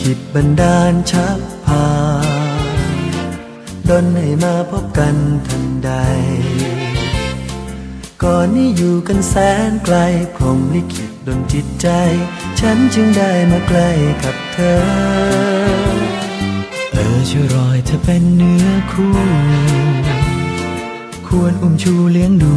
ขิตบันดาลชักพาดนให้มาพบกันทันใด ก่อนนี้อยู่กันแสนไกลพรมลิขิตดนจิตใจ ฉันจึงได้มาใกล้กับเธอ เออช่วยรอยเธอเป็นเนื้อคู่ ควรอุ้มชูเลี้ยงดู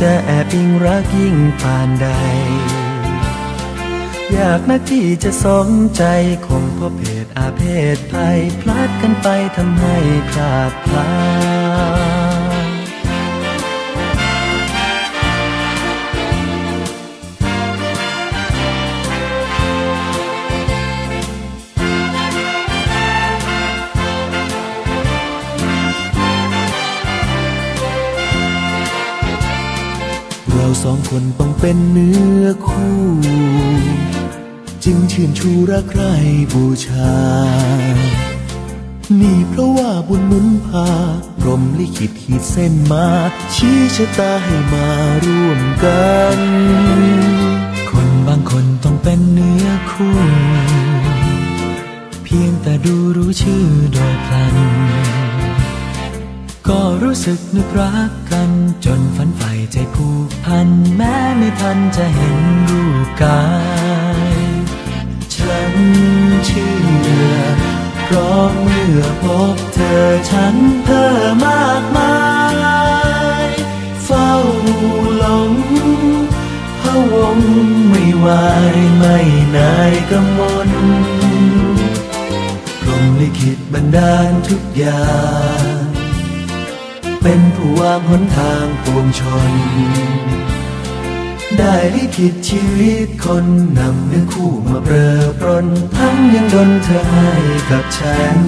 จะแอบอิงรักยิ่งผ่านใด อยากนักที่จะสมใจคงเพราะเพศอาเพศภัยพลัดกันไปทำให้พลาดพลาด เราสองคนต้องเป็นเนื้อคู่ จึงชื่นชูรักใครบูชา นี่เพราะว่าบุญหนุนพา พรหมลิขิตขีดเส้นมา ชี้ชะตาให้มาร่วมกัน คนบางคนต้องเป็นเนื้อคู่ เพียงแต่ดูรู้ชื่อโดยพลัน ก็รู้สึกนึกรักกัน จนฝันใฝ่ใจผูกพัน แม้ไม่ทันจะเห็นรูปกาย ฉันเชื่อเพราะเมื่อพบเธอฉันเพ้อมากมาย เฝ้าหลงพะวงไม่วายไม่นายกำมลพรมลิขิตบันดาลทุกอย่างางหนทางปวงชน ได้ลิขิตชีวิตคนนำเนื้อคู่มาเปรอปรนทั้งยังดนเธอให้กับฉัน